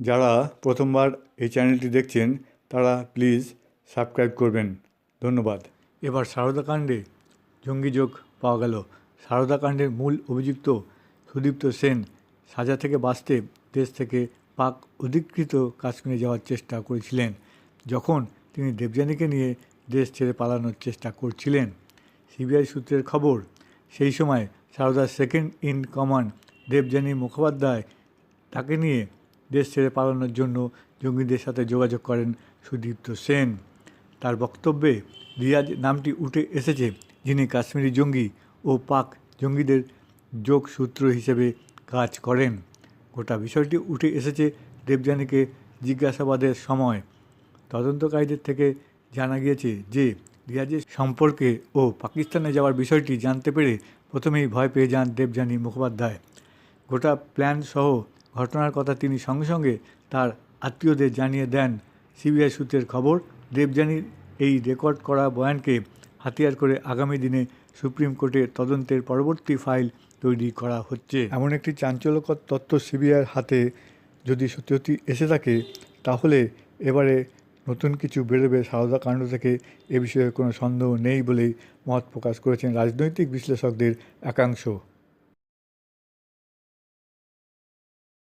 যারা প্রথমবার এই চ্যানেলটি দেখছেন, তারা প্লিজ সাবস্ক্রাইব করবেন। ধন্যবাদ। এবার সারদাকাণ্ডে জঙ্গি যোগ পাওয়া গেল। সারদাকাণ্ডের মূল অভিযুক্ত সুদীপ্ত সেন সাজা থেকে বাঁচতে দেশ থেকে পাক অধিকৃত কাশ্মীরে যাওয়ার চেষ্টা করেছিলেন। যখন তিনি দেবযানীকে নিয়ে দেশ ছেড়ে পালানোর চেষ্টা করছিলেন। সিবিআই সূত্রের খবর, সেই সময় সারদার second in command Debjani Mukhopadhyay তাকে নিয়ে দেশ ছেড়ে পালানোর জন্য জঙ্গিদের সাথে যোগাযোগ করেন সুদীপ্ত সেন। তার বক্তব্যে রিয়াজ নামটি উঠে এসেছে, যিনি কাশ্মীরি জঙ্গি ও পাক জঙ্গিদের যোগসূত্র হিসেবে কাজ করেন। গোটা বিষয়টি উঠে এসেছে দেবযানীকে জিজ্ঞাসাবাদের সময়। তদন্তকারীদের থেকে জানা গিয়েছে যে, রিয়াজের সম্পর্কে ও পাকিস্তানে যাওয়ার বিষয়টি জানতে পেরে প্রথমেই ভয় পেয়ে যান দেবযানী মুখোপাধ্যায়। গোটা প্ল্যান সহ ঘটনার কথা তিনি সঙ্গে সঙ্গে তার আত্মীয়দের জানিয়ে দেন। সিবিআই সূত্রের খবর, দেবযানীর এই রেকর্ড করা বয়ানকে হাতিয়ার করে আগামী দিনে সুপ্রিম কোর্টে তদন্তের পরবর্তী ফাইল তৈরি করা হচ্ছে। এমন একটি চাঞ্চল্যকর তথ্য সিবিআইয়ের হাতে যদি সত্যি সত্যি এসে থাকে, তাহলে এবারে নতুন কিছু বেরোবে সারদা কাণ্ড থেকে। এ বিষয়ে কোনো সন্দেহ নেই বলেই মত প্রকাশ করেছেন রাজনৈতিক বিশ্লেষকদের একাংশ।